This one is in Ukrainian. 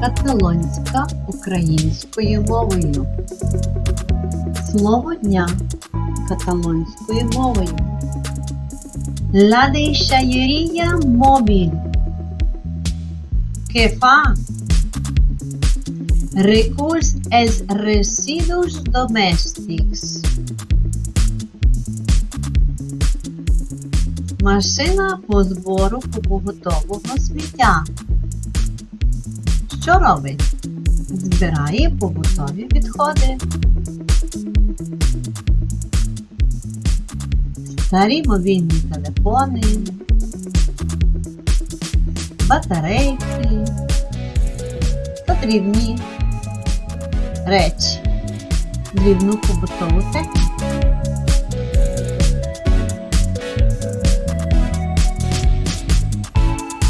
Каталонська українською мовою. Слово дня каталонською мовою. La deixalleria mòbil. Què fa? Reculls els residus domèstics. Машина по збору побутового сміття. Що робить? Збирає побутові відходи. Старі мобільні телефони, батарейки та дрібні речі, дрібну побутову техніку.